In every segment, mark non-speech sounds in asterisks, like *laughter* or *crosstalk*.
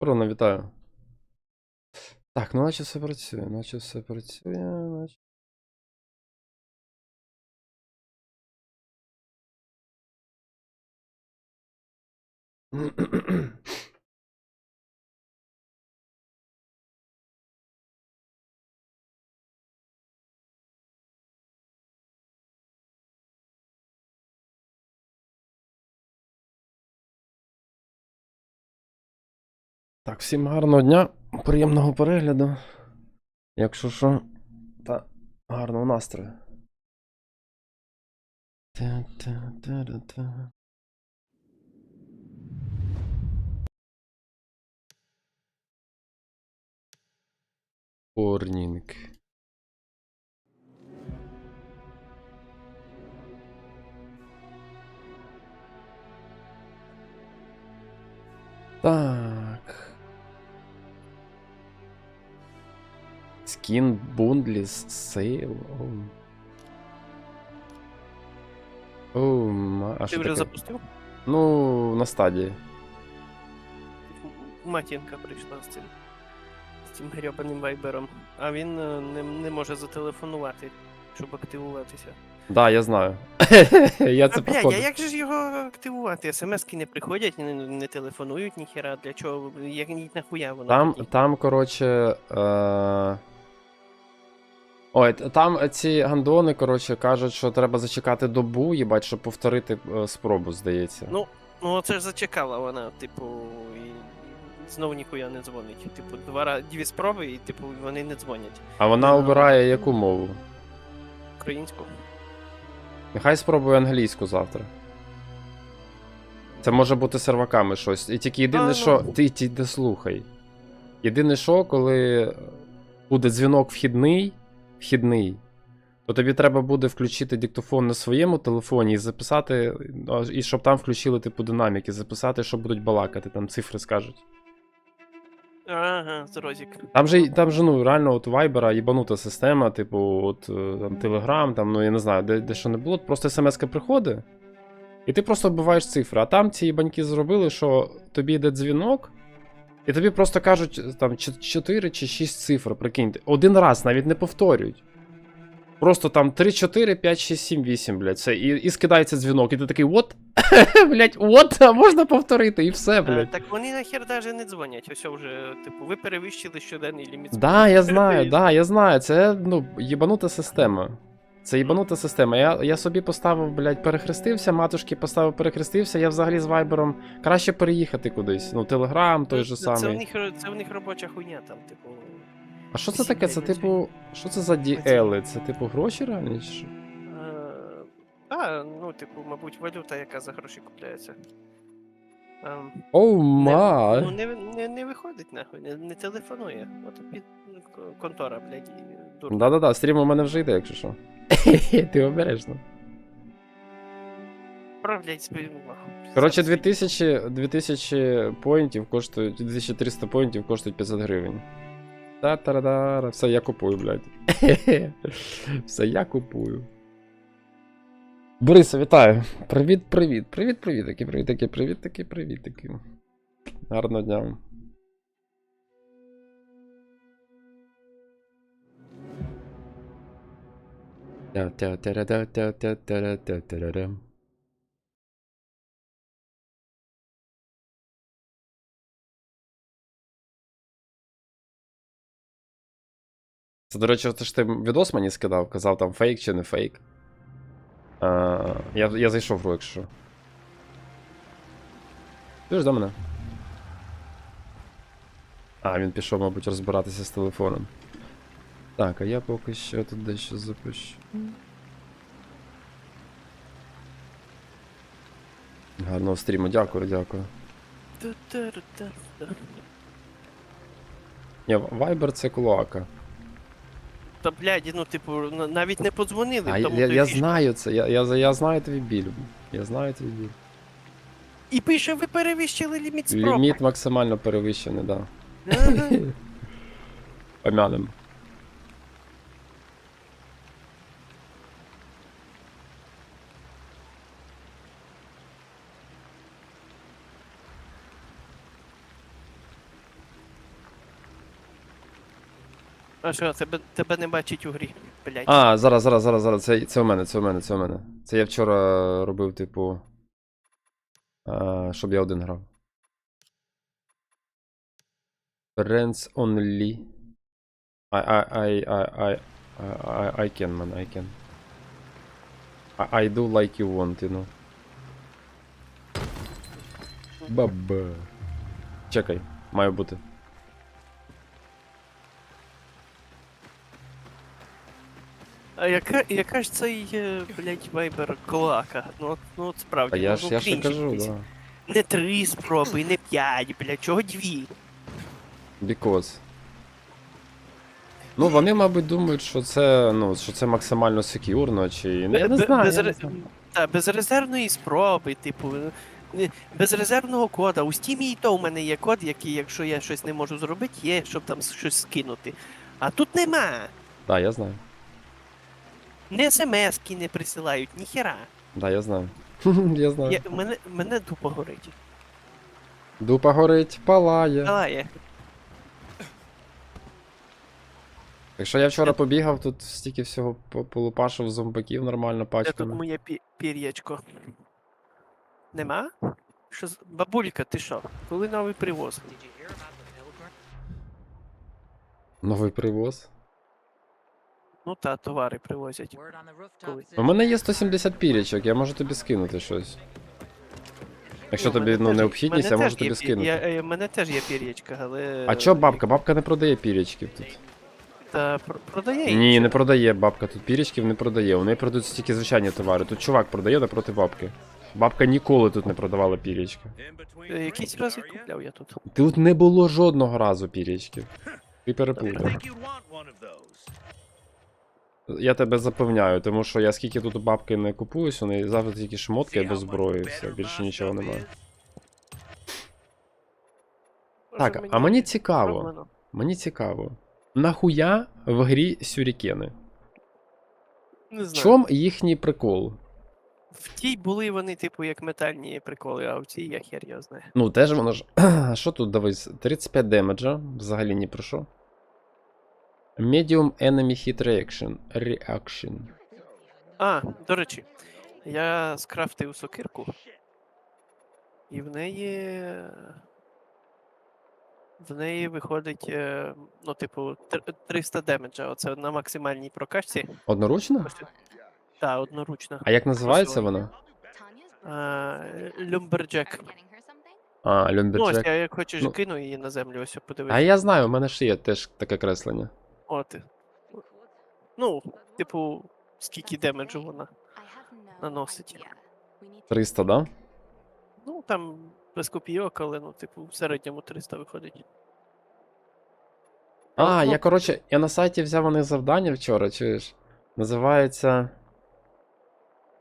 Ворона, вітаю. Так, ну наче все працює, наче все працює, наче. Так, всім гарного дня, приємного перегляду. Якщо що, та гарного настрою. Орнінг. Так. Скін Бундліс Сейл. Оу, ма- а Ти що вже таке? запустив? Ну, на стадії. Матінка прийшла з цим. З цим грьобаним вайбером. А він е, не, не може зателефонувати, щоб активуватися. Да, я знаю. *laughs* я це а блядь, а як же ж його активувати? СМСки не приходять, не, не телефонують ніхера. Для чого? Як нахуя воно? Там, тоді? там, коротше. Е... Ой, там ці гандони, коротше, кажуть, що треба зачекати добу, їбать, щоб повторити е, спробу, здається. Ну, ну це ж зачекала вона, типу, і знову ніхуя не дзвонить. Типу, два дві спроби, і типу вони не дзвонять. А вона ну, обирає яку мову? Українську. Нехай спробує англійську завтра. Це може бути серваками щось. І тільки єдине, А, ну. що. Ти ті не слухай. Єдине, що, коли буде дзвінок вхідний, вхідний, то тобі треба буде включити диктофон на своєму телефоні і записати, і щоб там включили типу динаміки, записати, що будуть балакати, там цифри скажуть. Ага, Там же, там же ну, реально от Viber їбанута система, типу, от е, там Telegram, там, ну я не знаю, де, де що не було, просто смс-ка приходить, і ти просто вбиваєш цифри. А там ці баньки зробили, що тобі йде дзвінок, і тобі просто кажуть там 4 чи 6 цифр, прикиньте. Один раз навіть не повторюють. Просто там 3, 4, 5, 6, 7, 8, блядь, все. І, і скидається дзвінок, і ти такий, what? *laughs* блядь, what? А можна повторити, і все, Е, блядь. Так вони нахер даже не дзвонять. Ось вже, типу, ви перевищили щоденний ліміт. Да, я знаю, да, я знаю. Це ну, їбанута система. Це їбанута система. Я, я собі поставив, блядь, перехрестився, матушки поставив, перехрестився, я взагалі з вайбером краще переїхати кудись. Ну, Телеграм той же Це, це, в самий. них, це в них робоча хуйня там, типу. А що це таке? Це типу. Що це за діели? Це типу гроші реальні? чи? Е, а, ну, типу, мабуть, валюта, яка за гроші купляється. Оу не, ма! ну, не, не, не виходить нахуй, не, не телефонує. От під ну, контора, блядь, дурно. Да-да-да, стрім у мене вже йде, якщо що. *laughs* Ти обережно. Спину. Коротше, 2000, 2000 поінтів коштують, 2300 поінтів коштують 500 гривень. Та-та-да-да, все я купую, блядь. *laughs* Все я купую. Бориса, вітаю. Привіт, привіт. Привіт, привіт, таки, привіт, таки, привіт, таки, привіт, таки. Гарного дня. вам. Це, до речі, це ж ти відос мені скидав, казав там фейк чи не фейк. А, я, я зайшов в гру, якщо. Ти ж до мене. А, він пішов, мабуть, розбиратися з телефоном. Так, а я поки що тут дещо запишу. Гарного стріму, дякую, дякую. Ні, Viber це кулака. Та блядь, ну типу, навіть не подзвонили, А, тому я, я знаю це, я, я, я знаю твій біль. Я знаю твій біль. І пише, ви перевищили ліміт спроб. Ліміт максимально перевищений, да. Ага. А що, тебе, тебе не бачить у грі, блядь. А, зараз, зараз, зараз, зараз. Це, це у мене, це у мене, це у мене. Це я вчора робив, типу. А, щоб я один грав. Friends only. I, I, I, I, I, I, I can, man, I can. I, I do like you want, you know. Баба. Чекай, має бути. А яка, яка ж цей, е, блядь, вайбер клака? Ну, от- ну от справді. А я ну, ж, ну, я ж і крінж кажу, якийсь. да. Не три спроби, не п'ять, блядь, чого дві? Because. Ну, вони, мабуть, думають, що це, ну, що це максимально секюрно, чи. Я не Бе- знаю. без я не ре- знаю. Та, без резервної спроби, типу. е, Без резервного кода. У Steam і то у мене є код, який, якщо я щось не можу зробити, є, щоб там щось скинути. А тут нема. Да, я знаю. Не смс-ки не присилають, ніхера. Да, я знаю. *laughs* я знаю. Я, мене, мене дупа горить. Дупа горить, палає. Давай. Якщо я вчора побігав, тут стільки всього по- полупашив зомбаків нормально Де тут пачками. моє пі- пір'ячко? Нема? Що з... Бабулька, ти що? Коли новий привоз? Новий привоз. Ну та, товари привозять. Коли? У мене є 170 пірічок, я можу тобі скинути щось. Якщо тобі ну, необхідність, я можу тобі скинути. Я, е, мене теж є пір'ячка, але. А чо бабка? Бабка не продає пірічків тут. Та пр- продає Ні, не продає бабка тут пірічків не продає. У неї продають тільки звичайні товари. Тут чувак продає напроти бабки. Бабка ніколи тут не продавала пірічки. Е, Якийсь раз і купляв я тут. Тут не було жодного разу пірічків. Ти переплутав. Я тебе запевняю, тому що я скільки тут бабки не купуюсь, у неї завжди тільки шмотки без зброї, все, більше нічого немає. Так, а мені цікаво. Мені цікаво. Нахуя в грі сюрікени? Не В чому їхній прикол? В тій були вони, типу, як метальні приколи, а в цій я хер його знаю. Ну, теж воно ж. *clears throat* Що тут дивись? 35 демеджа, взагалі ні про що. Medium enemy hit reaction. Reaction. А, до речі, я скрафтив сокирку. І в неї. В неї виходить, е, ну, типу, 300 демеджа. Оце на максимальній прокачці. Одноручно? Та, одноручна. А як називається вона? А, Люмберджек. Ну, ось я як хочеш Ну. кину її на землю, ось подивись. А я знаю, у мене ж є теж таке креслення. От. Ну, типу, скільки демеджу вона. наносить. 300, да? Ну, там без копійок, але ну, типу, в середньому 300 виходить. А, Ну, я коротше, я на сайті взяв у них завдання вчора, чуєш? Називається.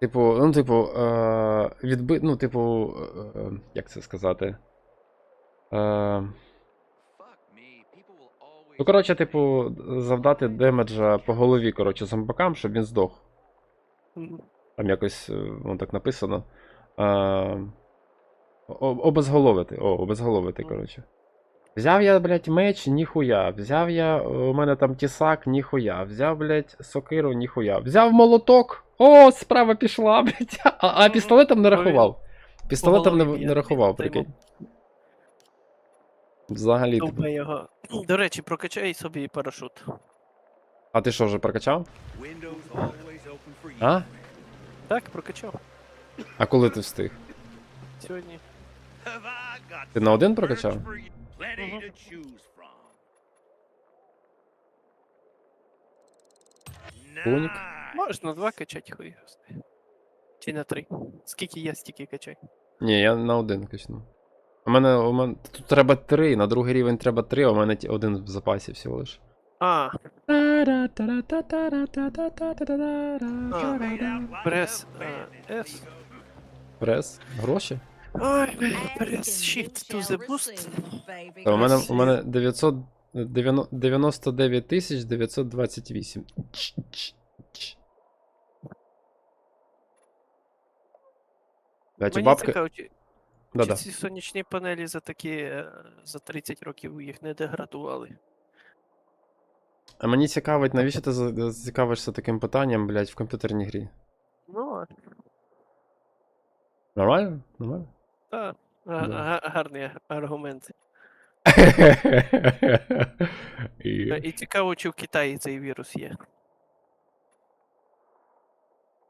Типу, ну, типу, е, відби... ну, типу, е, е, як це сказати? Е, ну, коротше, типу, завдати демеджа по голові, коротше, зомбакам, щоб він здох. Там якось, е, воно так написано. Е, о- обезголовити, о, обезголовити, коротше. Взяв я, блядь, меч, ніхуя. Взяв я, у мене там тісак, ніхуя. Взяв, блядь, сокиру, ніхуя. Взяв молоток. О, справа пішла, *laughs* блядь. А, а пістолетом не рахував. Пістолетом не, не рахував, прикинь. Взагалі. типу. Довбе його. *clears throat* До речі, прокачай собі парашут. А ти що вже прокачав? А? Так, прокачав. А коли ти встиг? Сьогодні. Ти на один прокачав? perks for you? Plenty Mhm. to choose from. Коник. Nice. Можеш на два качати, хуй. Чи на три. Скільки є, стільки качай. Ні, я на один качну. У мене, у мене тут треба три, на другий рівень треба три, а у мене один в запасі всього лиш. А, bandit, F. Прес? Гроші? Ой, press shift to the boost. Та у мене, у мене 900, 90 99 тисяч 928. Ч- ч- ч. Блядь, у Мені бабки... цікаво, чи, чи Да-да. ці сонячні панелі за такі е, за 30 років їх не деградували. А мені цікавить, навіщо ти за- цікавишся таким питанням, блядь, в комп'ютерній грі? Ну, Нормально? Нормально? так. га- Да. га- Гарний аргумент. *laughs* І- Е, І цікаво, чи в Китаї цей вірус є.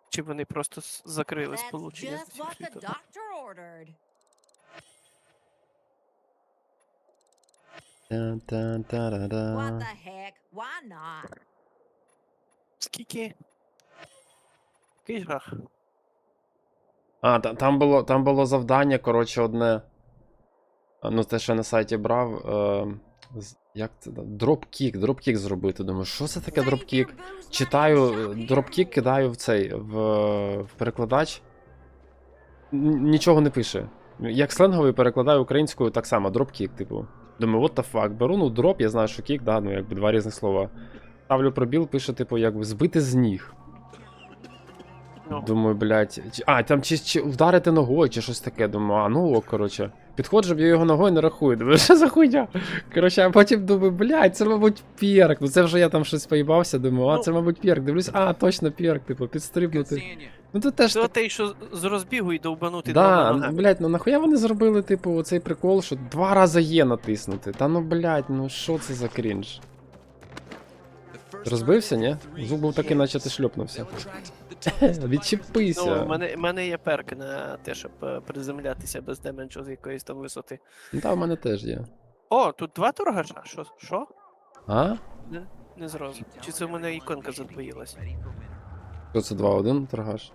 Чи вони просто с- закрили That's сполучення з just усіх what the світом? doctor ordered. What Та-та-та-да-да. the heck? Why not? Скільки? Який жах. А, та- там було, там було завдання, коротше, одне. А, Ну, те, що я на сайті брав. Е, з- як це? да, Дропкік, дропкік зробити. Думаю, що це таке дропкік? Читаю, е, дропкік кидаю в цей, в, в перекладач. Н- Нічого не пише. Як сленговий перекладаю українською так само, дропкік, типу. Думаю, what the fuck, беру, ну дроп, я знаю, що кік, да, ну якби два різних слова. Ставлю пробіл, пише, типу, якби збити з ніг. Ну, Думаю, блядь. А, там чи, чи вдарити ногою, чи щось таке. Думаю, а ну о, коротше. Підходжу, б'ю його ногою не рахую. Думаю, *laughs* що за хуйня? Коротше, а потім думаю, блядь, це, мабуть, перк. Ну це вже я там щось поїбався, думаю, а Ну. це, мабуть, перк. Дивлюсь, а, точно перк, типу, підстрибнути. Ну це теж це так. той, що з розбігу і довбанути Да, ну, блядь, ну нахуя вони зробили, типу, оцей прикол, що два рази є натиснути. Та ну, блядь, ну що це за крінж? Розбився, ні? Звук був такий, наче ти шльопнувся. *laughs* Відчепися. Ну, в мене, в мене є перк на те, щоб е, приземлятися без демеджу з якоїсь там висоти. Ну, Та в мене теж є. О, тут два торгаша? Що? Що? А? Не зразу. Чи це в мене іконка задвоїлась? Що це 2-1 торгаш?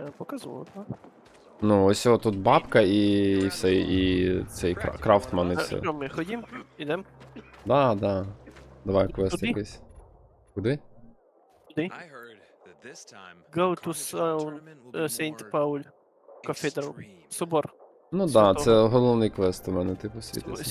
Е, Показував, так? Ну, ось о, тут бабка і, і все, і цей кра- крафтман і Е, все. Що, ми ходім? Ідем? Да, да. Давай квест Туди? якийсь. Куди? Куди? Go to Sound, е, Saint Paul Cathedral. Собор. Ну да, це головний квест у мене, типу, світиться.